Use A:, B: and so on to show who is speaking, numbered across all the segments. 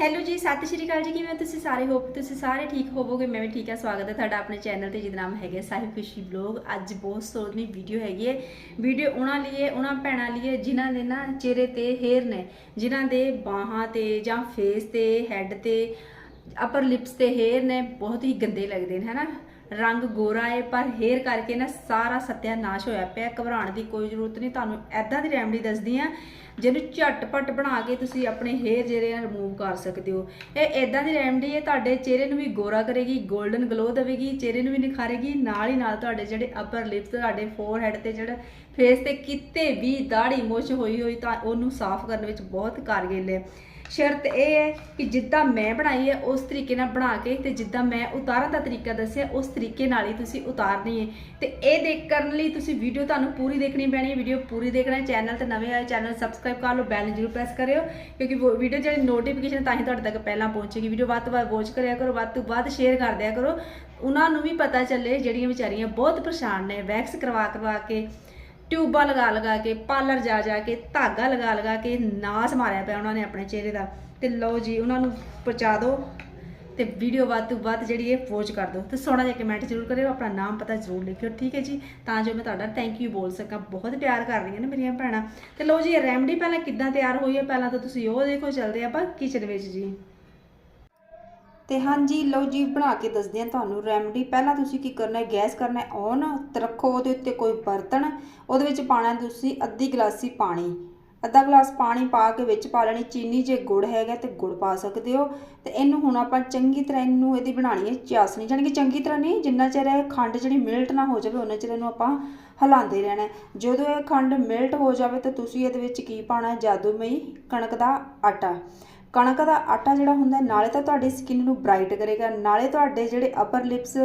A: Hello ਜੀ, ਸਤਿ ਸ਼੍ਰੀ ਅਕਾਲ ਜੀ, ਕਿਵੇਂ ਹੋ ਤੁਸੀਂ ਸਾਰੇ? ਹੋਪ ਤੁਸੀਂ ਸਾਰੇ ਠੀਕ ਹੋਵੋਗੇ, ਮੈਂ ਵੀ ਠੀਕ ਆ ਸਵਾਗਤ ਹੈ ਤੁਹਾਡਾ ਆਪਣੇ ਚੈਨਲ ਤੇ, ਜਿਹਦਾ ਨਾਮ ਹੈਗਾ ਸਾਹਿਬ ਖੁਸ਼ੀ ਵਲੌਗ ਅੱਜ ਬਹੁਤ ਸੋਹਣੀ ਵੀਡੀਓ ਹੈਗੀ ਹੈ। ਵੀਡੀਓ ਉਹਨਾਂ ਲਈ ਹੈ, ਉਹਨਾਂ ਭੈਣਾਂ ਲਈ ਹੈ, ਜਿਨ੍ਹਾਂ ਦੇ ਨਾ ਚਿਹਰੇ ਤੇ ਹੇਅਰ ਨੇ, ਜਿਨ੍ਹਾਂ ਦੇ ਬਾਹਾਂ ਤੇ ਜਾਂ ਫੇਸ ਤੇ ਹੈੱਡ ਤੇ ਅਪਰ ਲਿਪਸ ਤੇ ਹੇਅਰ ਨੇ ਬਹੁਤ ਹੀ ਗੰਦੇ ਲੱਗਦੇ ਨੇ, ਹਨਾ? ਰੰਗ ਗੋਰਾ ਹੈ ਪਰ ਹੇਅਰ ਕਰਕੇ ਨਾ ਸਾਰਾ ਸਤਿਆਨਾਸ਼ ਹੋਇਆ ਪਿਆ, ਘਬਰਾਉਣ ਦੀ ਕੋਈ ਜ਼ਰੂਰਤ ਨਹੀਂ। ਤੁਹਾਨੂੰ ਐਦਾਂ ਦੀ ਰੈਮਡੀ ਦੱਸਦੀ ਆ ਜਿਹਨੂੰ ਝਟਪਟ ਬਣਾ ਕੇ ਤੁਸੀਂ ਆਪਣੇ ਹੇਅਰ ਜਿਹੜੇ ਆ ਰਿਮੂਵ ਕਰ ਸਕਦੇ ਹੋ। ਇਹ ਐਦਾਂ ਦੀ ਰੈਮਡੀ ਹੈ ਤੁਹਾਡੇ ਚਿਹਰੇ ਨੂੰ ਵੀ ਗੋਰਾ ਕਰੇਗੀ 골ਡਨ ਗਲੋ ਦੇਵੇਗੀ, ਚਿਹਰੇ ਨੂੰ ਵੀ ਨਿਖਾਰੇਗੀ, ਨਾਲ ਹੀ ਨਾਲ ਤੁਹਾਡੇ ਜਿਹੜੇ ਅਪਰ ਲਿਪਸ ਤੁਹਾਡੇ ਫੋਰਹੈਡ ਤੇ ਜਿਹੜਾ ਫੇਸ ਤੇ ਕਿਤੇ ਵੀ ਦਾੜੀ ਮੁੱਛ ਹੋਈ ਹੋਈ ਤਾਂ ਉਹਨੂੰ ਸਾਫ਼ ਕਰਨ ਵਿੱਚ ਬਹੁਤ ਕਾਰਗਿਲ ਹੈ ਸ਼ਰਤ ਇਹ ਹੈ ਕਿ ਜਿੱਦਾਂ ਮੈਂ ਬਣਾਈ ਹੈ, ਉਸ ਤਰੀਕੇ ਨਾਲ ਬਣਾ ਕੇ ਤੇ ਜਿੱਦਾਂ ਮੈਂ ਉਤਾਰਨ ਦਾ ਤਰੀਕਾ ਦੱਸਿਆ, ਉਸ ਤਰੀਕੇ ਨਾਲ ਹੀ ਤੁਸੀਂ ਉਤਾਰਨੀ ਹੈ। ਤੇ ਇਹ ਦੇਖ ਕਰਨ ਲਈ ਤੁਸੀਂ ਵੀਡੀਓ ਤੁਹਾਨੂੰ ਪੂਰੀ ਦੇਖਣੀ ਪੈਣੀ ਹੈ। ਵੀਡੀਓ ਪੂਰੀ ਦੇਖਣਾ ਚੈਨਲ ਤੇ ਨਵੇਂ ਆਏ ਚੈਨਲ ਸਬਸਕ੍ਰਾਈਬ ਕਰ ਲਓ ਬੈਲ ਜ਼ਰੂਰ ਪ੍ਰੈਸ ਕਰਿਓ, ਕਿਉਂਕਿ ਵੀਡੀਓ ਜਿਹੜੀ ਨੋਟੀਫਿਕੇਸ਼ਨ ਤਾਂ ਹੀ ਤੁਹਾਡੇ ਤੱਕ ਪਹਿਲਾਂ ਪਹੁੰਚੇਗੀ। ਵੀਡੀਓ ਵੱਧ ਤੋਂ ਵੱਧ ਵਾਚ ਕਰਿਆ ਕਰੋ, ਵੱਧ ਤੋਂ ਵੱਧ ਸ਼ੇਅਰ ਕਰ ਦਿਆ ਕਰੋ। ਉਹਨਾਂ ਨੂੰ ਵੀ ਪਤਾ ਚੱਲੇ ਜਿਹੜੀਆਂ ਵਿਚਾਰੀਆਂ ਬਹੁਤ ਪਰੇਸ਼ਾਨ ਨੇ ਵੈਕਸ ਕਰਵਾ ਕਰਵਾ ਕੇ। ਟਿਊਬਾਂ ਲਗਾ ਲਗਾ ਕੇ, ਪਾਰਲਰ ਜਾ ਜਾ ਕੇ, ਧਾਗਾ ਲਗਾ ਲਗਾ ਕੇ ਨਾਸ ਮਾਰਿਆ ਪਿਆ ਉਹਨਾਂ ਨੇ ਆਪਣੇ ਚਿਹਰੇ ਦਾ। ਤੇ ਲਓ ਜੀ, ਉਹਨਾਂ ਨੂੰ ਪਹੁੰਚਾ ਦਿਓ ਤੇ ਵੀਡੀਓ ਵੱਧ ਤੋਂ ਵੱਧ ਜਿਹੜੀ ਇਹ ਵਾਚ ਕਰ ਦਿਓ। ਤੇ ਸੋਹਣਾ ਜਿਹਾ ਕਮੈਂਟ ਜ਼ਰੂਰ ਕਰਿਓ, ਆਪਣਾ ਨਾਮ ਪਤਾ ਜ਼ਰੂਰ ਲਿਖਿਓ, ਠੀਕ ਹੈ ਜੀ? ਤਾਂ ਜੋ ਮੈਂ ਤੁਹਾਡਾ ਥੈਂਕ ਯੂ ਬੋਲ ਸਕਾਂ। ਬਹੁਤ ਪਿਆਰ ਕਰ ਰਹੀਆਂ ਨੇ ਮੇਰੀਆਂ ਭੈਣਾਂ। ਤੇ ਲਓ ਜੀ, ਇਹ ਰੈਮਡੀ ਪਹਿਲਾਂ ਕਿੱਦਾਂ ਤਿਆਰ ਹੋਈ ਹੈ? ਪਹਿਲਾਂ ਤਾਂ ਤੁਸੀਂ ਉਹ ਦੇਖੋ, ਚੱਲਦੇ ਆਪਾਂ ਕਿਚਨ ਵਿੱਚ ਜੀ। ਤੇ ਹਾਂਜੀ, ਲਓ ਜੀ, ਬਣਾ ਕੇ ਦੱਸਦੇ ਹਾਂ ਤੁਹਾਨੂੰ ਰੈਮਡੀ ਪਹਿਲਾਂ ਤੁਸੀਂ ਕੀ ਕਰਨਾ ਹੈ? ਗੈਸ ਕਰਨਾ ਹੈ ਔਨ ਰੱਖੋ, ਉਹਦੇ ਉੱਤੇ ਕੋਈ ਬਰਤਨ। ਉਹਦੇ ਵਿੱਚ ਪਾਣਾ ਤੁਸੀਂ ਅੱਧੀ ਗਲਾਸੀ ਪਾਣੀ। ਅੱਧਾ ਗਲਾਸ ਪਾਣੀ ਪਾ ਕੇ ਵਿੱਚ ਪਾ ਲੈਣੀ। ਚੀਨੀ ਜੇ ਗੁੜ ਹੈਗਾ ਤੇ ਗੁੜ ਪਾ ਸਕਦੇ ਹੋ। ਤੇ ਇਹਨੂੰ ਹੁਣ ਆਪਾਂ ਚੰਗੀ ਤਰ੍ਹਾਂ ਇਹਨੂੰ ਇਹਦੀ ਬਣਾਣੀ ਹੈ ਚਾਸਣੀ। ਜਾਣੀ ਕਿ ਚੰਗੀ ਤਰ੍ਹਾਂ ਨਹੀਂ, ਜਿੰਨਾ ਚਿਰ ਇਹ ਖੰਡ ਜਿਹੜੀ ਮਿਲਟ ਨਾ ਹੋ ਜਾਵੇ ਉਹਨਾਂ ਚਿਰ ਇਹਨੂੰ ਆਪਾਂ ਹਿਲਾਉਂਦੇ ਰਹਿਣਾ ਜਦੋਂ ਇਹ ਖੰਡ ਮਿਲਟ ਹੋ ਜਾਵੇ, ਤਾਂ ਤੁਸੀਂ ਇਹਦੇ ਵਿੱਚ ਕੀ ਪਾਣਾ ਜਾਦੂਮਈ ਕਣਕ ਦਾ ਆਟਾ। ਕਣਕ ਦਾ ਆਟਾ ਜਿਹੜਾ ਹੁੰਦਾ ਨਾਲੇ ਤਾਂ ਤੁਹਾਡੀ ਸਕਿਨ ਨੂੰ ਬ੍ਰਾਈਟ ਕਰੇਗਾ, ਨਾਲੇ ਤੁਹਾਡੇ ਜਿਹੜੇ ਅਪਰ ਲਿਪਸ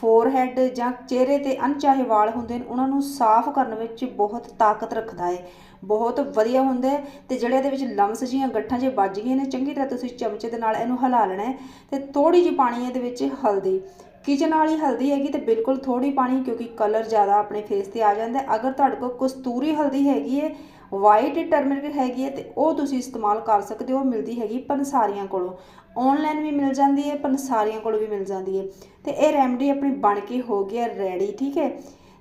A: ਫੋਰਹੈਡ ਜਾਂ ਚਿਹਰੇ ਤੇ ਅਣਚਾਹੇ ਵਾਲ ਹੁੰਦੇ ਨੇ, ਉਹਨਾਂ ਨੂੰ ਸਾਫ਼ ਕਰਨ ਵਿੱਚ ਬਹੁਤ ਤਾਕਤ ਰੱਖਦਾ ਹੈ। ਬਹੁਤ ਵਧੀਆ ਹੁੰਦਾ ਹੈ ਤੇ ਜਿਹੜੇ ਇਹਦੇ ਵਿੱਚ ਲਮਸ ਜੀਆਂ ਗੱਠਾਂ ਜੇ ਵੱਜ ਗਈਆਂ ਨੇ, ਚੰਗੀ ਤਰ੍ਹਾਂ ਤੁਸੀਂ ਚਮਚੇ ਦੇ ਨਾਲ ਇਹਨੂੰ ਹਿਲਾ ਲੈਣਾ ਹੈ ਤੇ ਥੋੜੀ ਜਿਹੀ ਪਾਣੀ ਇਹਦੇ ਵਿੱਚ ਹਲਦੀ। ਕਿਚਨ ਵਾਲੀ ਹਲਦੀ ਹੈਗੀ ਤੇ ਬਿਲਕੁਲ ਥੋੜੀ ਪਾਣੀ ਕਿਉਂਕਿ ਕਲਰ ਜ਼ਿਆਦਾ ਆਪਣੇ ਫੇਸ ਤੇ ਆ ਜਾਂਦਾ ਅਗਰ ਤੁਹਾਡੇ ਕੋਲ ਕਸਤੂਰੀ ਹਲਦੀ ਹੈਗੀ ਹੈ ਵਾਈਟ ਟਰਮਰਿਕ ਹੈਗੀ ਹੈ ਤੇ ਉਹ ਤੁਸੀਂ ਇਸਤੇਮਾਲ ਕਰ ਸਕਦੇ ਹੋ, ਮਿਲਦੀ ਹੈਗੀ ਪੰਸਾਰੀਆਂ ਕੋਲੋਂ। ਆਨਲਾਈਨ ਵੀ ਮਿਲ ਜਾਂਦੀ ਹੈ, ਪੰਸਾਰੀਆਂ ਕੋਲੋਂ ਵੀ ਮਿਲ ਜਾਂਦੀ ਹੈ। ਤੇ ਇਹ ਰੈਮਡੀ ਆਪਣੀ ਬਣ ਕੇ ਹੋ ਗਈ ਹੈ ਰੈਡੀ ਠੀਕ ਹੈ?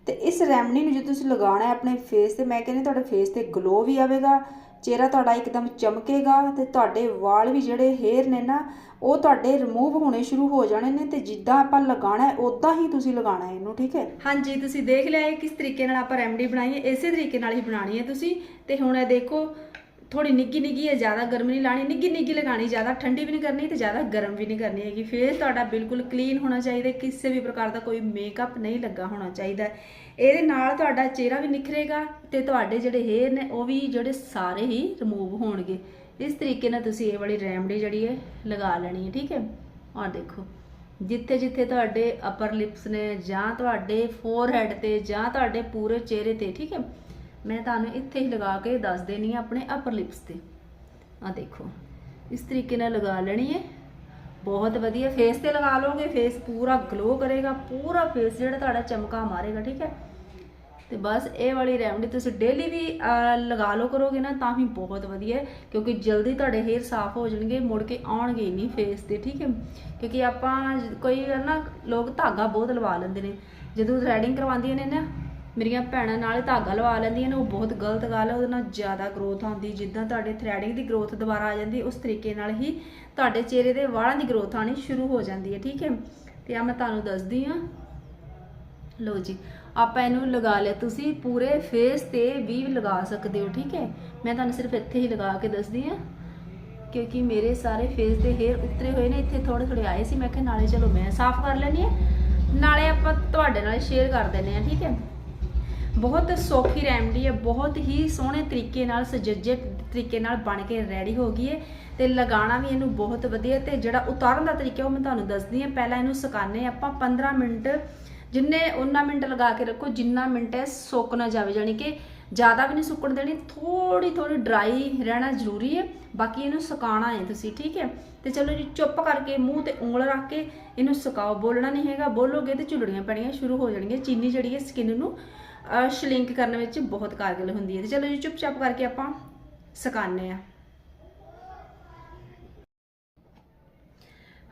A: ਤੇ ਇਸ ਰੈਮਡੀ ਨੂੰ ਜੇ ਤੁਸੀਂ ਲਗਾਉਣਾ ਹੈ ਆਪਣੇ ਫੇਸ ਤੇ, ਮੈਂ ਕਹਿੰਦੀ ਤੁਹਾਡੇ ਫੇਸ ਤੇ ਗਲੋ ਵੀ ਆਵੇਗਾ ਚਿਹਰਾ ਤੁਹਾਡਾ ਇੱਕਦਮ ਚਮਕੇਗਾ ਤੇ ਤੁਹਾਡੇ ਵਾਲ ਵੀ ਜਿਹੜੇ ਹੇਅਰ ਨੇ ਨਾ, ਉਹ ਤੁਹਾਡੇ ਰਿਮੂਵ ਹੋਣੇ ਸ਼ੁਰੂ ਹੋ ਜਾਣੇ ਨੇ ਤੇ ਜਿੱਦਾਂ ਆਪਾਂ ਲਗਾਉਣਾ ਹੈ ਉਦਾਂ ਹੀ ਤੁਸੀਂ ਲਗਾਉਣਾ ਹੈ ਇਹਨੂੰ, ਠੀਕ ਹੈ? ਹਾਂਜੀ, ਤੁਸੀਂ ਦੇਖ ਲਿਆ ਇਹ ਕਿਸ ਤਰੀਕੇ ਨਾਲ ਆਪਾਂ ਰੈਮਡੀ ਬਣਾਈ ਹੈ, ਇਸੇ ਤਰੀਕੇ ਨਾਲ ਹੀ ਬਣਾਣੀ ਹੈ ਤੁਸੀਂ ਤੇ ਹੁਣ ਇਹ ਦੇਖੋ ਥੋੜੀ ਨਿੱਗੀ ਨਿੱਗੀ ਹੈ, ਜ਼ਿਆਦਾ ਗਰਮ ਨਹੀਂ ਲਾਣੀ, ਨਿੱਗੀ ਨਿੱਗੀ ਲਗਾਣੀ ਜ਼ਿਆਦਾ ਠੰਡੀ ਵੀ ਨਹੀਂ ਕਰਨੀ ਤੇ ਜ਼ਿਆਦਾ ਗਰਮ ਵੀ ਨਹੀਂ ਕਰਨੀ ਹੈਗੀ। ਫੇਸ ਤੁਹਾਡਾ ਬਿਲਕੁਲ ਕਲੀਨ ਹੋਣਾ ਚਾਹੀਦਾ, ਕਿਸੇ ਵੀ ਪ੍ਰਕਾਰ ਦਾ ਕੋਈ ਮੇਕਅਪ ਨਹੀਂ ਲੱਗਾ ਹੋਣਾ ਚਾਹੀਦਾ। ਇਹਦੇ ਨਾਲ ਤੁਹਾਡਾ ਚਿਹਰਾ ਵੀ ਨਿਖਰੇਗਾ ਤੇ ਤੁਹਾਡੇ ਜਿਹੜੇ ਹੇਅਰ ਨੇ, ਉਹ ਵੀ ਜਿਹੜੇ ਸਾਰੇ ਹੀ ਰਿਮੂਵ ਹੋਣਗੇ। ਇਸ ਤਰੀਕੇ ਨਾਲ ਤੁਸੀਂ ਇਹ ਵਾਲੀ ਰੈਮਡੀ ਜਿਹੜੀ ਹੈ, ਲਗਾ ਲੈਣੀ ਹੈ, ਠੀਕ ਹੈ? ਔਰ ਦੇਖੋ, ਜਿੱਥੇ ਜਿੱਥੇ ਤੁਹਾਡੇ ਅਪਰ ਲਿਪਸ ਨੇ ਜਾਂ ਤੁਹਾਡੇ ਫੋਰਹੈਡ ਤੇ ਜਾਂ ਤੁਹਾਡੇ ਪੂਰੇ ਚਿਹਰੇ ਤੇ, ਠੀਕ ਹੈ? ਮੈਂ ਤੁਹਾਨੂੰ ਇੱਥੇ ਹੀ ਲਗਾ ਕੇ ਦੱਸ ਦੇਣੀ ਆ ਆਪਣੇ ਅਪਰ ਲਿਪਸ ਤੇ। ਆ ਦੇਖੋ, ਇਸ ਤਰੀਕੇ ਨਾਲ ਲਗਾ ਲੈਣੀ ਹੈ ਬਹੁਤ ਵਧੀਆ ਫੇਸ ਤੇ ਲਗਾ ਲੋਗੇ ਫੇਸ ਪੂਰਾ ਗਲੋ ਕਰੇਗਾ, ਪੂਰਾ ਫੇਸ ਜਿਹੜਾ ਤੁਹਾਡਾ ਚਮਕਾ ਮਾਰੇਗਾ, ਠੀਕ ਹੈ? ਤੇ ਬਸ ਇਹ ਵਾਲੀ ਰੈਮਡੀ ਤੁਸੀਂ ਡੇਲੀ ਵੀ ਲਗਾ ਲੋ ਕਰੋਗੇ ਨਾ, ਤਾਂ ਵੀ ਬਹੁਤ ਵਧੀਆ ਕਿਉਂਕਿ ਜਲਦੀ ਤੁਹਾਡੇ ਹੇਅਰ ਸਾਫ਼ ਹੋ ਜਾਣਗੇ, ਮੁੜ ਕੇ ਆਉਣਗੇ ਹੀ ਨਹੀਂ ਫੇਸ ਤੇ, ਠੀਕ ਹੈ? ਕਿਉਂਕਿ ਆਪਾਂ ਜ- ਕੋਈ ਨਾ, ਲੋਕ ਧਾਗਾ ਬਹੁਤ ਲਵਾ ਲੈਂਦੇ ਨੇ। ਜਦੋਂ ਥ੍ਰੈਡਿੰਗ ਕਰਵਾਉਂਦੀਆਂ ਨੇ ਨਾ ਮੇਰੀਆਂ ਭੈਣਾਂ ਨਾਲ ਧਾਗਾ ਲਵਾ ਲੈਂਦੀਆਂ ਨੇ, ਉਹ ਬਹੁਤ ਗਲਤ ਗੱਲ ਹੈ ਉਹਦੇ ਨਾਲ ਜ਼ਿਆਦਾ ਗਰੋਥ ਆਉਂਦੀ, ਜਿੱਦਾਂ ਤੁਹਾਡੇ ਥ੍ਰੈਡਿੰਗ ਦੀ ਗਰੋਥ ਦੁਬਾਰਾ ਆ ਜਾਂਦੀ, ਉਸ ਤਰੀਕੇ ਨਾਲ ਹੀ ਤੁਹਾਡੇ ਚਿਹਰੇ ਦੇ ਵਾਲਾਂ ਦੀ ਗਰੋਥ ਆਣੀ ਸ਼ੁਰੂ ਹੋ ਜਾਂਦੀ ਹੈ, ਠੀਕ ਹੈ? ਤੇ ਆ ਮੈਂ ਤੁਹਾਨੂੰ ਦੱਸਦੀ ਹਾਂ। ਲਓ ਜੀ, ਆਪਾਂ ਇਹਨੂੰ ਲਗਾ ਲਿਆ, ਤੁਸੀਂ ਪੂਰੇ ਫੇਸ ਤੇ ਵੀ ਲਗਾ ਸਕਦੇ ਹੋ, ਠੀਕ ਹੈ? ਮੈਂ ਤੁਹਾਨੂੰ ਸਿਰਫ ਇੱਥੇ ਹੀ ਲਗਾ ਕੇ ਦੱਸਦੀ ਹਾਂ, ਕਿਉਂਕਿ ਮੇਰੇ ਸਾਰੇ ਫੇਸ ਦੇ ਹੇਅਰ ਉਤਰੇ ਹੋਏ ਨੇ, ਇੱਥੇ ਥੋੜੇ ਥੋੜੇ ਆਏ ਸੀ, ਮੈਂ ਕਿਹਾ ਨਾਲੇ ਚਲੋ ਮੈਂ ਸਾਫ਼ ਕਰ ਲੈਣੀ ਹੈ। ਨਾਲੇ ਆਪਾਂ ਤੁਹਾਡੇ ਨਾਲ ਸ਼ੇਅਰ ਕਰ ਦਿੰਦੇ ਆ ਠੀਕ ਹੈ? ਬਹੁਤ ਸੌਖੀ ਰੈਮਡੀ ਹੈ, ਬਹੁਤ ਹੀ ਸੋਹਣੇ ਤਰੀਕੇ ਨਾਲ ਸੁਜੱਜੇ ਤਰੀਕੇ ਨਾਲ ਬਣ ਕੇ ਰੈਡੀ ਹੋ ਗਈ ਹੈ ਤੇ ਲਗਾਉਣਾ ਵੀ ਇਹਨੂੰ ਬਹੁਤ ਵਧੀਆ ਤੇ ਜਿਹੜਾ ਉਤਾਰਨ ਦਾ ਤਰੀਕਾ ਉਹ ਮੈਂ ਤੁਹਾਨੂੰ ਦੱਸਦੀ ਹਾਂ। ਪਹਿਲਾਂ ਇਹਨੂੰ ਸੁਕਾਣੇ ਆਪਾਂ 15 ਮਿੰਟ, ਜਿੰਨੇ ਉਹਨਾਂ ਮਿੰਟ ਲਗਾ ਕੇ ਰੱਖੋ ਜਿੰਨਾ ਮਿੰਟ ਇਹ ਸੁੱਕ ਨਾ ਜਾਵੇ ਜਾਨੀ ਕਿ ਜ਼ਿਆਦਾ ਵੀ ਨਹੀਂ ਸੁੱਕਣ ਦੇਣੀ ਥੋੜੀ ਥੋੜੀ ਡਰਾਈ ਰਹਿਣਾ ਜ਼ਰੂਰੀ ਹੈ। ਬਾਕੀ ਇਹਨੂੰ ਸੁਕਾਉਣਾ ਹੈ ਤੁਸੀਂ, ਠੀਕ ਹੈ? ਤੇ ਚਲੋ ਜੀ, ਚੁੱਪ ਕਰਕੇ ਮੂੰਹ ਤੇ ਉਂਗਲ ਰੱਖ ਕੇ ਇਹਨੂੰ ਸੁਕਾਓ। ਬੋਲਣਾ ਨਹੀਂ ਹੈਗਾ, ਬੋਲੋਗੇ ਤੇ ਝੁਲੜੀਆਂ ਪੈਣੀਆਂ ਸ਼ੁਰੂ ਹੋ ਜਾਣਗੀਆਂ। ਚੀਨੀ ਜਿਹੜੀ ਹੈ ਸਕਿਨ ਨੂੰ ਸ਼ਲਿੰਕ ਕਰਨ ਵਿੱਚ ਬਹੁਤ ਕਾਰਗਰ ਹੁੰਦੀ ਹੈ। ਤੇ ਚਲੋ ਜੀ, ਚੁੱਪਚਾਪ ਕਰਕੇ ਆਪਾਂ ਸੁਕਾਉਂਦੇ ਆ।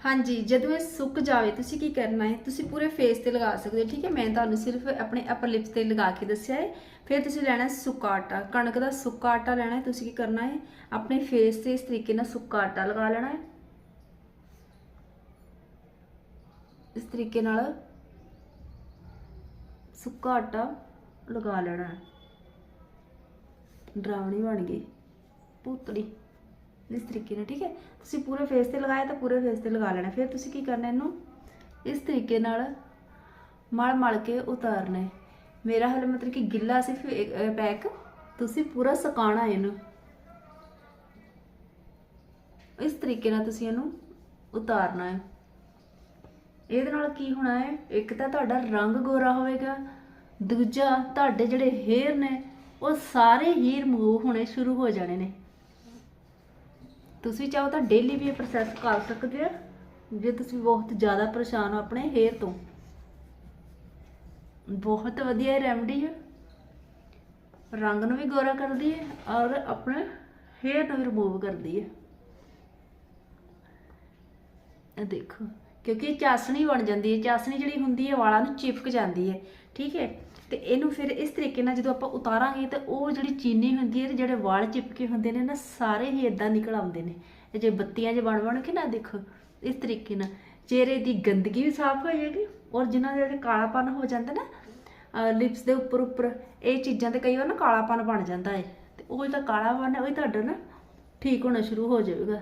A: ਹਾਂਜੀ, ਜਦੋਂ ਇਹ ਸੁੱਕ ਜਾਵੇ, ਤੁਸੀਂ ਕੀ ਕਰਨਾ ਹੈ? ਤੁਸੀਂ ਪੂਰੇ ਫੇਸ ਤੇ ਲਗਾ ਸਕਦੇ ਹੋ, ਠੀਕ ਹੈ? ਮੈਂ ਤੁਹਾਨੂੰ ਸਿਰਫ ਆਪਣੇ ਅਪਰ ਲਿਪਸ ਤੇ ਲਗਾ ਕੇ ਦੱਸਿਆ ਹੈ। ਫਿਰ ਤੁਸੀਂ ਲੈਣਾ ਸੁੱਕਾ ਆਟਾ। ਕਣਕ ਦਾ ਸੁੱਕਾ ਆਟਾ ਲੈਣਾ ਹੈ, ਤੁਸੀਂ ਕੀ ਕਰਨਾ ਹੈ? ਆਪਣੇ ਫੇਸ ਤੇ ਇਸ ਤਰੀਕੇ ਨਾਲ ਸੁੱਕਾ ਆਟਾ ਲਗਾ ਲੈਣਾ ਹੈ। ਇਸ ਤਰੀਕੇ ਨਾਲ ਸੁੱਕਾ ਆਟਾ ਲਗਾ ਲੈਣਾ ਡਰਾਵਣੀ ਬਣ ਗਈ। ਪੁੱਤੜੀ ਇਸ ਤਰੀਕੇ ਨਾਲ, ਠੀਕ ਹੈ? ਤੁਸੀਂ ਪੂਰੇ ਫੇਸ ਤੇ ਲਗਾਇਆ ਤਾਂ ਪੂਰੇ ਫੇਸ ਤੇ ਲਗਾ ਲੈਣਾ। ਫਿਰ ਤੁਸੀਂ ਕੀ ਕਰਨਾ ਇਹਨੂੰ? ਇਸ ਤਰੀਕੇ ਨਾਲ ਮਲ ਮਲ ਕੇ ਉਤਾਰਨਾ ਹੈ। ਮੇਰਾ ਹਾਲੇ ਮਤਲਬ ਕਿ ਗਿੱਲਾ ਸੀ ਪੈਕ। ਤੁਸੀਂ ਪੂਰਾ ਸੁਕਾਉਣਾ ਇਹਨੂੰ। ਇਸ ਤਰੀਕੇ ਨਾਲ ਤੁਸੀਂ ਇਹਨੂੰ ਉਤਾਰਨਾ ਹੈ। ਇਹਦੇ ਨਾਲ ਕੀ ਹੋਣਾ ਹੈ? ਇੱਕ ਤਾਂ ਤੁਹਾਡਾ ਰੰਗ ਗੋਰਾ ਹੋਵੇਗਾ। ਦੂਜਾ ਤੁਹਾਡੇ ਜਿਹੜੇ ਹੇਅਰ ਨੇ, ਉਹ ਸਾਰੇ ਹੀ ਰਿਮੂਵ ਹੋਣੇ ਸ਼ੁਰੂ ਹੋ ਜਾਣੇ ਨੇ। ਤੁਸੀਂ ਚਾਹੋ ਤਾਂ ਡੇਲੀ ਵੀ ਇਹ ਪ੍ਰੋਸੈਸ ਕਰ ਸਕਦੇ ਹੋ ਜੇ ਤੁਸੀਂ ਬਹੁਤ ਜ਼ਿਆਦਾ ਪਰੇਸ਼ਾਨ ਹੋ ਆਪਣੇ ਹੇਅਰ ਤੋਂ। ਬਹੁਤ ਵਧੀਆ ਰੈਮਡੀ ਹੈ ਰੰਗ ਨੂੰ ਵੀ ਗੋਰਾ ਕਰਦੀ ਹੈ ਔਰ ਆਪਣੇ ਹੇਅਰ ਨੂੰ ਵੀ ਰਿਮੂਵ ਕਰਦੀ ਹੈ ਇਹ ਦੇਖੋ। ਕਿਉਂਕਿ ਇਹ ਚਾਸਣੀ ਬਣ ਜਾਂਦੀ ਹੈ, ਚਾਸਣੀ ਜਿਹੜੀ ਹੁੰਦੀ ਹੈ ਵਾਲਾਂ ਨੂੰ ਚਿਪਕ ਜਾਂਦੀ ਹੈ, ਠੀਕ ਹੈ? ਤੇ ਇਹਨੂੰ ਫਿਰ ਇਸ ਤਰੀਕੇ ਨਾਲ ਜਦੋਂ ਆਪਾਂ ਉਤਾਰਾਂਗੇ ਤਾਂ ਉਹ ਜਿਹੜੀ ਚੀਨੀ ਹੁੰਦੀ ਹੈ ਤੇ ਜਿਹੜੇ ਵਾਲ ਚਿਪਕੇ ਹੁੰਦੇ ਨੇ ਨਾ, ਸਾਰੇ ਹੀ ਇਦਾਂ ਨਿਕਲ ਆਉਂਦੇ ਨੇ। ਇਹ ਜੇ ਬੱਤੀਆਂ ਜੇ ਬਣ ਬਣ ਕੇ ਨਾ ਦੇਖੋ, ਇਸ ਤਰੀਕੇ ਨਾਲ। ਚਿਹਰੇ ਦੀ ਗੰਦਗੀ ਵੀ ਸਾਫ਼ ਹੋ ਜਾਏਗੀ ਔਰ ਜਿਨ੍ਹਾਂ ਦੇ ਜਿਹੜੇ ਕਾਲਾਪਨ ਹੋ ਜਾਂਦਾ ਨਾ ਲਿਪਸ ਦੇ ਉੱਪਰ ਉੱਪਰ, ਇਹ ਚੀਜ਼ਾਂ ਤੇ ਕਈ ਵਾਰ ਨਾ ਕਾਲਾਪਨ ਬਣ ਜਾਂਦਾ ਹੈ। ਤੇ ਉਹ ਜਿਹੜਾ ਕਾਲਾਪਨ ਹੈ, ਉਹ ਹੀ ਤੁਹਾਡਾ ਨਾ ਠੀਕ ਹੋਣਾ ਸ਼ੁਰੂ ਹੋ ਜਾਵੇਗਾ।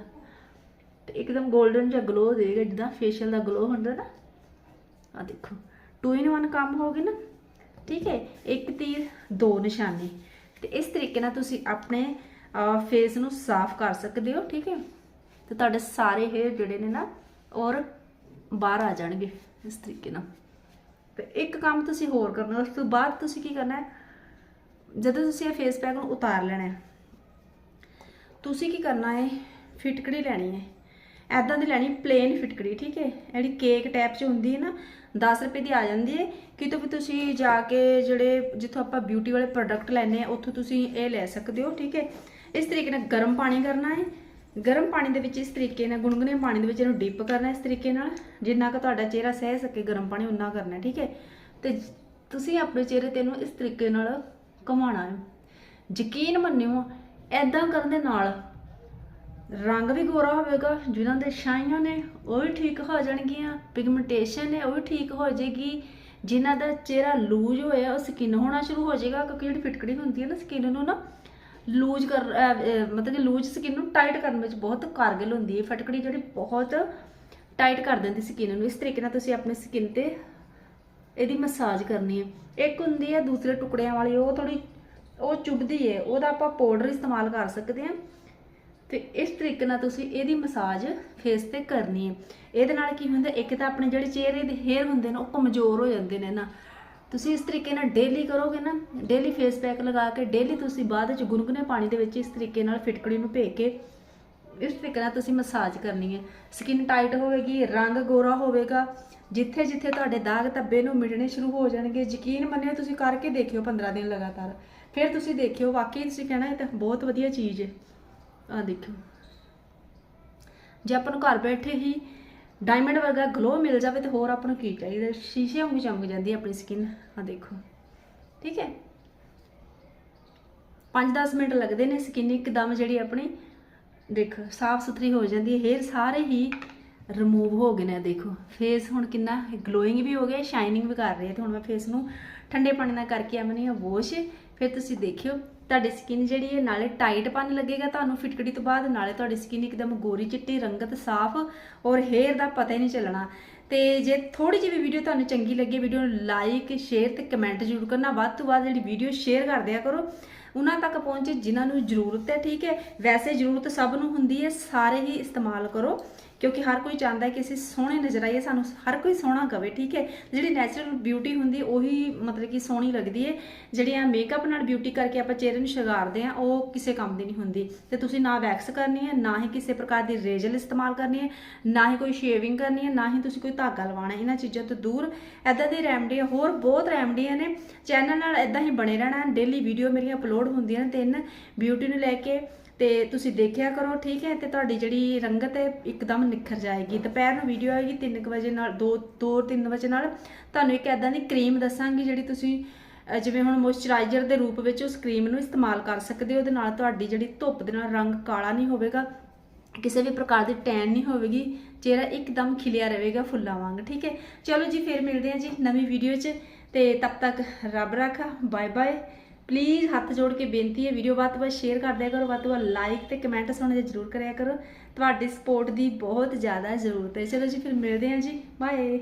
A: ਤੇ ਇੱਕਦਮ 골ਡਨ ਜਿਹਾ ਗਲੋ ਦੇਗਾ ਜਿੱਦਾਂ ਫੇਸ਼ੀਅਲ ਦਾ ਗਲੋ ਹੁੰਦਾ ਨਾ। ਆ ਦੇਖੋ 2 ਇਨ 1 ਕੰਮ ਹੋ ਗਿਆ ਨਾ। ਠੀਕ ਹੈ, ਇੱਕ ਤੀਰ ਦੋ ਨਿਸ਼ਾਨੇ। ਤੇ ਇਸ ਤਰੀਕੇ ਨਾਲ ਤੁਸੀਂ ਆਪਣੇ ਫੇਸ ਨੂੰ ਸਾਫ਼ ਕਰ ਸਕਦੇ ਹੋ, ਠੀਕ ਹੈ। ਤੇ ਤੁਹਾਡੇ ਸਾਰੇ ਹੇਅਰ ਜਿਹੜੇ ਨੇ ਨਾ, ਔਰ ਬਾਹਰ ਆ ਜਾਣਗੇ ਇਸ ਤਰੀਕੇ ਨਾਲ। ਤੇ ਇੱਕ ਕੰਮ ਤੁਸੀਂ ਹੋਰ ਕਰਨਾ, ਉਸ ਤੋਂ ਬਾਅਦ ਤੁਸੀਂ ਕੀ ਕਰਨਾ ਹੈ? ਜਦੋਂ ਤੁਸੀਂ ਇਹ ਫੇਸ ਪੈਕ ਨੂੰ ਉਤਾਰ ਲੈਣਾ ਹੈ, ਤੁਸੀਂ ਕੀ ਕਰਨਾ ਹੈ? ਫਿਟਕੜੀ ਲੈਣੀ ਹੈ। ਐਦਾਂ ਦੀ ਲੈਣੀ ਪਲੇਨ ਫਿਟਕੜੀ, ਠੀਕ ਹੈ? ਜਿਹੜੀ ਕੇਕ ਟਾਈਪ 'ਚ ਹੁੰਦੀ ਹੈ ਨਾ 10 ਰੁਪਏ ਦੀ ਆ ਜਾਂਦੀ ਹੈ। ਕਿਤੋਂ ਵੀ ਤੁਸੀਂ ਜਾ ਕੇ ਜਿਹੜੇ ਜਿੱਥੋਂ ਆਪਾਂ ਬਿਊਟੀ ਵਾਲੇ ਪ੍ਰੋਡਕਟ ਲੈਣੇ ਆ ਉੱਥੋਂ ਤੁਸੀਂ ਇਹ ਲੈ ਸਕਦੇ ਹੋ, ਠੀਕ ਹੈ? ਇਸ ਤਰੀਕੇ ਨਾਲ ਗਰਮ ਪਾਣੀ ਕਰਨਾ ਹੈ। ਗਰਮ ਪਾਣੀ ਦੇ ਵਿੱਚ ਇਸ ਤਰੀਕੇ ਨਾਲ ਗੁਨਗੁਨੇ ਪਾਣੀ ਦੇ ਵਿੱਚ ਇਹਨੂੰ ਡਿਪ ਕਰਨਾ ਇਸ ਤਰੀਕੇ ਨਾਲ। ਜਿੰਨਾ ਕੁ ਤੁਹਾਡਾ ਚਿਹਰਾ ਸਹਿ ਸਕੇ, ਗਰਮ ਪਾਣੀ ਉਨਾ ਕਰਨਾ, ਠੀਕ ਹੈ? ਤੇ ਤੁਸੀਂ ਆਪਣੇ ਚਿਹਰੇ ਤੇ ਇਹਨੂੰ ਇਸ ਤਰੀਕੇ ਨਾਲ ਘੁਮਾਉਣਾ ਹੈ। ਯਕੀਨ ਮੰਨਿਓ ਐਦਾਂ ਕਰਨ ਦੇ ਨਾਲ ਰੰਗ ਵੀ ਗੋਰਾ ਹੋਵੇਗਾ, ਜਿਨ੍ਹਾਂ ਦੇ ਛਾਈਆਂ ਨੇ, ਉਹ ਵੀ ਠੀਕ ਹੋ ਜਾਣਗੀਆਂ ਪਿਗਮੈਂਟੇਸ਼ਨ ਹੈ ਉਹ ਵੀ ਠੀਕ ਹੋ ਜਾਏਗੀ। ਜਿਨ੍ਹਾਂ ਦਾ ਚਿਹਰਾ ਲੂਜ ਹੋਇਆ, ਉਹ ਸਕਿਨ ਹੋਣਾ ਸ਼ੁਰੂ ਹੋ ਜਾਏਗਾ, ਕਿਉਂਕਿ ਜਿਹੜੀ ਫਿਟਕੜੀ ਹੁੰਦੀ ਹੈ ਨਾ ਸਕਿਨ ਨੂੰ ਨਾ ਲੂਜ ਕਰ ਮਤਲਬ ਕਿ ਲੂਜ ਸਕਿਨ ਨੂੰ ਟਾਈਟ ਕਰਨ ਵਿੱਚ ਬਹੁਤ ਕਾਰਗਲ ਹੁੰਦੀ ਹੈ। ਫਟਕੜੀ ਜਿਹੜੀ ਬਹੁਤ ਟਾਈਟ ਕਰ ਦਿੰਦੀ ਸਕਿਨ ਨੂੰ, ਇਸ ਤਰੀਕੇ ਨਾਲ ਤੁਸੀਂ ਆਪਣੀ ਸਕਿਨ ਤੇ ਇਹਦੀ ਮਸਾਜ ਕਰਨੀ ਹੈ। ਇੱਕ ਹੁੰਦੀ ਹੈ, ਦੂਸਰੇ ਟੁਕੜਿਆਂ ਵਾਲੀ, ਉਹ ਥੋੜੀ ਉਹ ਚੁੱਭਦੀ ਹੈ, ਉਹਦਾ ਆਪਾਂ ਪਾਊਡਰ ਇਸਤੇਮਾਲ ਕਰ ਸਕਦੇ ਹਾਂ। ਤੇ ਇਸ ਤਰੀਕੇ ਨਾਲ ਤੁਸੀਂ ਇਹਦੀ ਮਸਾਜ ਫੇਸ ਤੇ ਕਰਨੀ ਹੈ। ਇਹਦੇ ਨਾਲ ਕੀ ਹੁੰਦਾ, ਇੱਕ ਤਾਂ ਆਪਣੇ ਜਿਹੜੇ ਚਿਹਰੇ ਦੇ ਹੇਅਰ ਹੁੰਦੇ ਨੇ, ਉਹ ਕਮਜ਼ੋਰ ਹੋ ਜਾਂਦੇ ਨੇ ਨਾ। ਤੁਸੀਂ ਇਸ ਤਰੀਕੇ ਨਾਲ ਡੇਲੀ ਕਰੋਗੇ ਨਾ ਡੇਲੀ ਫੇਸ ਪੈਕ ਲਗਾ ਕੇ ਡੇਲੀ ਤੁਸੀਂ ਬਾਅਦ ਵਿੱਚ ਗੁਨਗੁਨੇ ਪਾਣੀ ਦੇ ਵਿੱਚ ਇਸ ਤਰੀਕੇ ਨਾਲ ਫਿਟਕੜੀ ਨੂੰ ਭੇਕ ਕੇ ਇਸ ਤਰੀਕੇ ਨਾਲ ਤੁਸੀਂ ਮਸਾਜ ਕਰਨੀ ਹੈ। ਸਕਿਨ ਟਾਈਟ ਹੋਵੇਗੀ, ਰੰਗ ਗੋਰਾ ਹੋਵੇਗਾ। ਜਿੱਥੇ ਜਿੱਥੇ ਤੁਹਾਡੇ ਦਾਗ ਧੱਬੇ ਨੂੰ ਮਿਟਣੇ ਸ਼ੁਰੂ ਹੋ ਜਾਣਗੇ, ਯਕੀਨ ਮੰਨਿਓ ਤੁਸੀਂ ਕਰਕੇ ਦੇਖਿਓ 15 ਦਿਨ ਲਗਾਤਾਰ। ਫਿਰ ਤੁਸੀਂ ਦੇਖਿਓ, ਵਾਕਈ ਤੁਸੀਂ ਕਹਿਣਾ ਇਹ ਤਾਂ ਬਹੁਤ ਵਧੀਆ ਚੀਜ਼ ਹੈ। ਆ ਦੇਖੋ ਜੇ ਆਪਾਂ ਨੂੰ ਘਰ ਬੈਠੇ ਹੀ ਡਾਇਮੰਡ ਵਰਗਾ ਗਲੋ ਮਿਲ ਜਾਵੇ ਤੇ ਹੋਰ ਆਪਾਂ ਨੂੰ ਕੀ ਚਾਹੀਦਾ? ਸ਼ੀਸ਼ੇ ਵਾਂਗੂ ਚਮਕ ਜਾਂਦੀ ਹੈ ਆਪਣੀ ਸਕਿਨ ਆ ਦੇਖੋ। ਠੀਕ ਹੈ? 5-10 ਮਿੰਟ ਲੱਗਦੇ ਨੇ ਸਕਿਨ ਇੱਕਦਮ ਜਿਹੜੀ ਆਪਣੀ, ਦੇਖ, ਸਾਫ਼ ਸੁਥਰੀ ਹੋ ਜਾਂਦੀ ਹੈ। ਹੇਅਰ ਸਾਰੇ ਹੀ ਰਿਮੂਵ ਹੋ ਗਏ ਨੇ, ਦੇਖੋ। ਫੇਸ ਹੁਣ ਕਿੰਨਾ ਗਲੋਇੰਗ ਵੀ ਹੋ ਗਿਆ ਸ਼ਾਈਨਿੰਗ ਵੀ ਕਰ ਰਹੀ ਹੈ। ਤੇ ਹੁਣ ਮੈਂ ਫੇਸ ਨੂੰ ਠੰਡੇ ਪਾਣੀ ਨਾਲ ਕਰਕੇ ਆਮਨੀ ਆ ਵਾਸ਼ ਫਿਰ ਤੁਸੀਂ ਦੇਖਿਓ। ਤੁਹਾਡੀ ਸਕਿਨ ਜਿਹੜੀ ਹੈ, ਨਾਲੇ ਟਾਈਟ ਪਨ ਲੱਗੇਗਾ ਤੁਹਾਨੂੰ ਫਿਟਕੜੀ ਤੋਂ ਬਾਅਦ, ਨਾਲੇ ਤੁਹਾਡੀ ਸਕਿਨ ਇੱਕਦਮ ਗੋਰੀ ਚਿੱਟੀ, ਰੰਗਤ ਸਾਫ਼ ਔਰ ਹੇਅਰ ਦਾ ਪਤਾ ਹੀ ਨਹੀਂ ਚੱਲਣਾ। ਤੇ ਜੇ ਥੋੜੀ ਜਿਹੀ ਵੀ ਵੀਡੀਓ ਤੁਹਾਨੂੰ ਚੰਗੀ ਲੱਗੇ ਵੀਡੀਓ ਨੂੰ ਲਾਈਕ ਸ਼ੇਅਰ ਤੇ ਕਮੈਂਟ ਜ਼ਰੂਰ ਕਰਨਾ। ਵੱਧ ਤੋਂ ਵੱਧ ਜਿਹੜੀ ਵੀਡੀਓ ਸ਼ੇਅਰ ਕਰ ਦਿਆ ਕਰੋ। ਉਹਨਾਂ ਤੱਕ ਪਹੁੰਚੇ ਜਿਨ੍ਹਾਂ ਨੂੰ ਜ਼ਰੂਰਤ ਹੈ, ਠੀਕ ਹੈ? ਵੈਸੇ ਜ਼ਰੂਰਤ ਸਭ ਨੂੰ ਹੁੰਦੀ ਹੈ, ਸਾਰੇ ਹੀ ਇਸਤੇਮਾਲ ਕਰੋ। ਕਿਉਂਕਿ ਹਰ ਕੋਈ ਚਾਹੁੰਦਾ ਹੈ ਕਿ ਅਸੀਂ ਸੋਹਣੇ ਨਜ਼ਰ ਆਈਏ ਸਾਨੂੰ ਹਰ ਕੋਈ ਸੋਹਣਾ ਕਵੇ, ਠੀਕ ਹੈ? ਜਿਹੜੀ ਨੈਚੁਰਲ ਬਿਊਟੀ ਹੁੰਦੀ ਉਹੀ ਮਤਲਬ ਕਿ ਸੋਹਣੀ ਲੱਗਦੀ ਹੈ। ਜਿਹੜੀ ਆ ਮੇਕਅਪ ਨਾਲ ਬਿਊਟੀ ਕਰਕੇ ਆਪਾਂ ਚਿਹਰੇ ਨੂੰ ਸ਼ਿੰਗਾਰਦੇ ਆ ਉਹ ਕਿਸੇ ਕੰਮ ਦੀ ਨਹੀਂ ਹੁੰਦੀ। ਤੇ ਤੁਸੀਂ ਨਾ ਵੈਕਸ ਕਰਨੀ ਹੈ, ਨਾ ਹੀ ਕਿਸੇ ਪ੍ਰਕਾਰ ਦੀ ਰੇਜਲ ਇਸਤੇਮਾਲ ਕਰਨੀ ਹੈ, ਨਾ ਹੀ ਕੋਈ ਸ਼ੇਵਿੰਗ ਕਰਨੀ ਹੈ, ਨਾ ਹੀ ਤੁਸੀਂ ਕੋਈ ਧਾਗਾ ਲਵਾਉਣਾ ਇਹਨਾਂ ਚੀਜ਼ਾਂ ਤੋਂ ਦੂਰ ਐਦਾਂ ਦੀ ਰੈਮਡੀ ਹੋਰ ਬਹੁਤ ਰੈਮਡੀਆਂ ਨੇ। ਚੈਨਲ ਨਾਲ ਐਦਾਂ ਹੀ ਬਣੇ ਰਹਿਣਾ ਡੇਲੀ ਵੀਡੀਓ ਮੇਰੀਆਂ ਅਪਲੋਡ ਹੁੰਦੀਆਂ ਨੇ ਤਿੰਨ। ਬਿਊਟੀ ਨੂੰ ਲੈ ਕੇ ਤੇ ਤੁਸੀਂ ਦੇਖਿਆ ਕਰੋ, ਠੀਕ ਹੈ? ਤੇ ਤੁਹਾਡੀ ਜਿਹੜੀ ਰੰਗਤ ਹੈ ਇੱਕਦਮ ਨਿਖਰ ਜਾਏਗੀ। ਦੁਪਹਿਰ ਨੂੰ ਵੀਡੀਓ ਆਏਗੀ 3 ਵਜੇ ਨਾਲ 2 2 3 ਵਜੇ ਨਾਲ। ਤੁਹਾਨੂੰ ਇੱਕ ਐਦਾਂ ਦੀ ਕਰੀਮ ਦੱਸਾਂਗੀ ਜਿਹੜੀ ਤੁਸੀਂ ਜਿਵੇਂ ਹੁਣ ਮੋਇਸਚਰਾਈਜ਼ਰ ਦੇ ਰੂਪ ਵਿੱਚ ਉਸ ਕਰੀਮ ਨੂੰ ਇਸਤੇਮਾਲ ਕਰ ਸਕਦੇ ਹੋ। ਉਹਦੇ ਨਾਲ ਤੁਹਾਡੀ ਜਿਹੜੀ ਧੁੱਪ ਦੇ ਨਾਲ ਰੰਗ ਕਾਲਾ ਨਹੀਂ ਹੋਵੇਗਾ, ਕਿਸੇ ਵੀ ਪ੍ਰਕਾਰ ਦੀ ਟੈਨ ਨਹੀਂ ਹੋਵੇਗੀ। ਚਿਹਰਾ ਇੱਕਦਮ ਖਿਲਿਆ ਰਹੇਗਾ ਫੁੱਲਾਂ ਵਾਂਗ, ਠੀਕ ਹੈ? ਚਲੋ ਜੀ, ਫਿਰ ਮਿਲਦੇ ਹਾਂ ਜੀ ਨਵੀਂ ਵੀਡੀਓ 'ਚ। ਤੇ ਤਬ ਤੱਕ ਰੱਬ ਰੱਖਾ ਬਾਏ ਬਾਏ ਪਲੀਜ਼ ਹੱਥ ਜੋੜ ਕੇ ਬੇਨਤੀ ਹੈ ਵੀਡੀਓ ਵੱਧ ਤੋਂ ਵੱਧ ਸ਼ੇਅਰ ਕਰ ਦਿਆ ਕਰੋ, ਵੱਧ ਤੋਂ ਵੱਧ ਲਾਈਕ ਤੇ ਕਮੈਂਟ ਸੁਣਨ ਜ਼ਰੂਰ ਕਰਿਆ ਕਰੋ। ਤੁਹਾਡੀ ਸਪੋਰਟ ਦੀ ਬਹੁਤ ਜ਼ਿਆਦਾ ਜ਼ਰੂਰਤ ਹੈ। ਚਲੋ ਜੀ, ਫਿਰ ਮਿਲਦੇ ਹਾਂ ਜੀ। ਬਾਏ